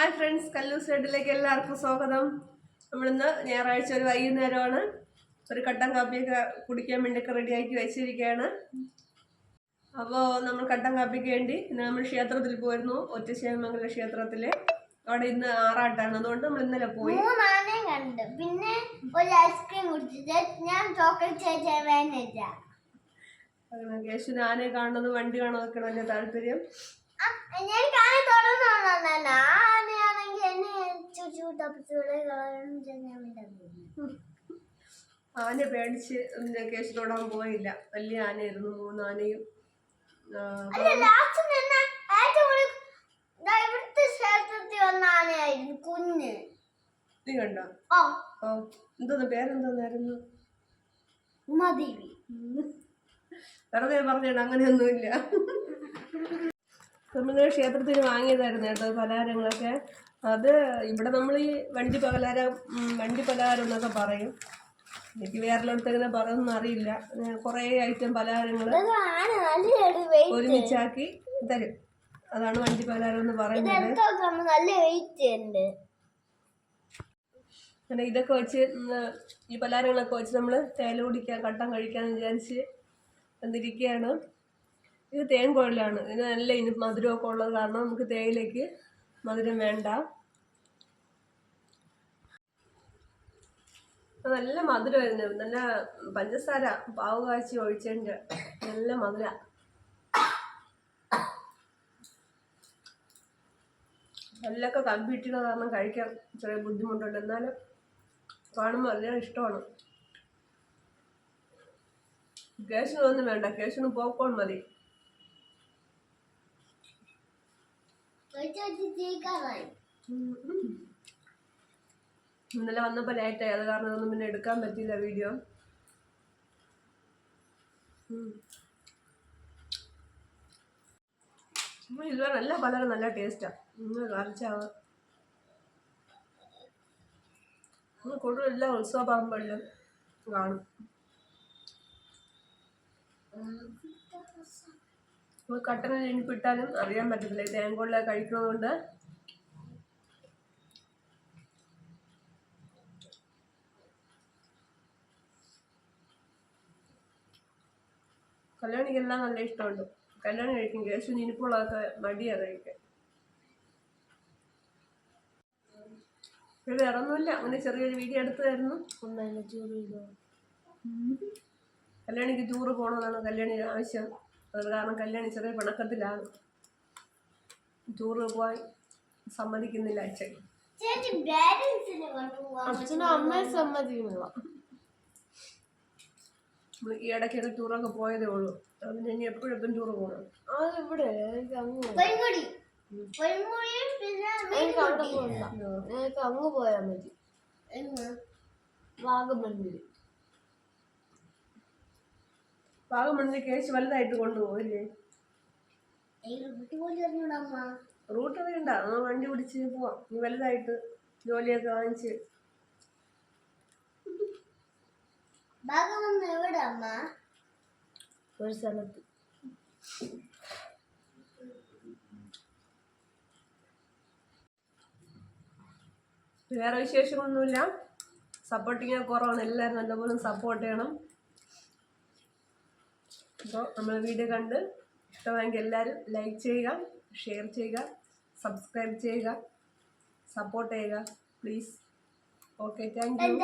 Hi friends കല്ലൂസ് സൈഡിലേക്ക് എല്ലാവർക്കും സ്വാഗതം. നമ്മളിന്ന് ഞായറാഴ്ച ഒരു വൈകുന്നേരമാണ്. ഒരു കട്ടൻ കാപ്പിയൊക്കെ കുടിക്കാൻ വേണ്ടിയൊക്കെ റെഡിയാക്കി വെച്ചിരിക്കുകയാണ്. അപ്പോൾ നമ്മൾ കട്ടൻ കാപ്പിക്ക് വേണ്ടി ഇന്ന് നമ്മൾ ക്ഷേത്രത്തിൽ പോയിരുന്നു ഒറ്റശ്ശേമംഗല ക്ഷേത്രത്തിൽ അവിടെ ഇന്ന് ആറാട്ടാണ്. അതുകൊണ്ട് നമ്മൾ ഇന്നലെ പോയി. കണ്ടു. പിന്നെ ഒരു ഐസ്ക്രീം കുടിച്ചിട്ട് ഞാൻ ചോക്ലേറ്റ് അങ്ങനെ കേശുവിന് ആനയെ കാണുന്നത് വണ്ടി കാണാൻ വലിയ താല്പര്യം. ഞാൻ കാണി തുടർന്നു ആനയാണെങ്കിൽ എന്നെ ചുച്ചു തപ്പിച്ചൂടെ ഞാൻ വിടുന്നു. ആനയെ പേടിച്ച് കേശു തൊടാൻ പോയില്ല. വലിയ ആനയായിരുന്നു മൂന്ന് ആനയും. ആ, അല്ല ലാസ്റ്റ് നിന്ന് ഏറ്റവും കൂടുതൽ ദാ ഇവിടുത്തെ ക്ഷേത്രത്തിൽ വന്ന ആനയായിരുന്നു കുഞ്ഞ്. നീ കണ്ടോ? ഓ. ഓ എന്തോന്ന് പേരെന്തോന്നായിരുന്നു? വെറുതെ പറഞ്ഞിട്ട് അങ്ങനെയൊന്നുമില്ല. നമ്മൾ ക്ഷേത്രത്തിൽ വാങ്ങിയതായിരുന്നു കേട്ടോ പലഹാരങ്ങളൊക്കെ. അത് ഇവിടെ നമ്മൾ ഈ വണ്ടി പലഹാരം വണ്ടി പലഹാരം എന്നൊക്കെ പറയും. എനിക്ക് വേറെ എങ്ങനെ പറയുമെന്ന് അറിയില്ല കുറേ ഐറ്റം പലഹാരങ്ങൾ ഒരുമിച്ചാക്കി തരും. അതാണ് വണ്ടി പലഹാരം എന്ന് പറയുന്നത്. നല്ല വെയിറ്റ് ഉണ്ട്. അങ്ങനെ ഇതൊക്കെ വെച്ച് ഈ പലഹാരങ്ങളൊക്കെ വെച്ച് നമ്മൾ തേല കുടിക്കാൻ കട്ടൻ കഴിക്കാമെന്ന് വിചാരിച്ച് വന്നിരിക്കുകയാണ്. ഇത് തേൻ കുഴലാണ് ഇത് നല്ല ഇനി മധുരമൊക്കെ ഉള്ളത് കാരണം നമുക്ക് തേയിലേക്ക് മധുരം വേണ്ട. നല്ല മധുരമായിരുന്നു. നല്ല പഞ്ചസാര പാവ് കാച്ചി ഒഴിച്ചതിന്റെ നല്ല മധുര. നല്ലൊക്കെ കമ്പിട്ടിന കാരണം കഴിക്കാൻ ചെറിയ ബുദ്ധിമുട്ടുണ്ട്. എന്നാലും കാണുമ്പോൾ നല്ല ഇഷ്ടമാണ്. കേശിനൊന്നും വേണ്ട. കേശിന് പോപ്കോൺ മതി വെച്ച് വെച്ച് തീക്കാറായി ഇന്നലെ വന്നപ്പോൾ ലേറ്റായി അത് കാരണം ഒന്നും പിന്നെ എടുക്കാൻ പറ്റിയില്ല വീഡിയോ ഇതുവരെ നല്ല പലരും നല്ല ടേസ്റ്റാണ് ഇന്ന് കറിച്ചാവ് കൂടുതൽ എല്ലാ ഉത്സവ പറമ്പുകളിലും കാണും നമുക്ക് കട്ടനിൽ ഇനിപ്പിട്ടാലും അറിയാൻ പറ്റത്തില്ല. ഈ തേങ്ങ കഴിക്കുന്നതുകൊണ്ട്. കല്യാണിക്കെല്ലാം നല്ല ഇഷ്ടമുണ്ട്. കല്യാണി കഴിക്കും. കേശു ഇനിപ്പുള്ളതൊക്കെ മടിയാണ് കഴിക്കാൻ ഇവിടെ ഇറന്നില്ല അങ്ങനെ ചെറിയൊരു വീഡിയോ എടുത്തായിരുന്നു കല്യാണിക്ക് ടൂറ് പോകണമെന്നാണ് കല്യാണി ആവശ്യം. അത് കാരണം കല്യാണി ചെറിയ പിണക്കത്തിലാണ്. ടൂറ് പോയി സമ്മതിക്കുന്നില്ല അച്ഛൻ. അച്ഛനും അമ്മയും സമ്മതിക്കുന്നില്ല. ഈ ഇടയ്ക്കൊക്കെ ടൂറൊക്കെ പോയതേ ഉള്ളൂ. അതിന് ഇനി എപ്പോഴും എപ്പോഴും ടൂറ് പോകണം അതിവിടെ എനിക്ക് അങ്ങ് എനിക്ക് പോയാൽ മതി? വാഗമണ്ണിൽ വാഗമണ്ണിൽ കേസ് വലുതായിട്ട് കൊണ്ടുപോകല്ലേ റൂട്ട് അറിയണ്ട. ആ വണ്ടി പിടിച്ച് പോവാം. നീ വലുതായിട്ട് ജോലിയൊക്കെ വാങ്ങിച്ച്. ഒരു സ്ഥലത്ത്. വേറെ വിശേഷമൊന്നുമില്ല സപ്പോർട്ടിങ് കുറവാണ്. എല്ലാവരും നല്ലപോലെ സപ്പോർട്ട് ചെയ്യണം. അപ്പോൾ നമ്മൾ വീഡിയോ കണ്ട് ഇഷ്ടമായെങ്കിൽ എല്ലാവരും ലൈക്ക് ചെയ്യുക ഷെയർ ചെയ്യുക സബ്സ്ക്രൈബ് ചെയ്യുക സപ്പോർട്ട് ചെയ്യുക. Please okay thank you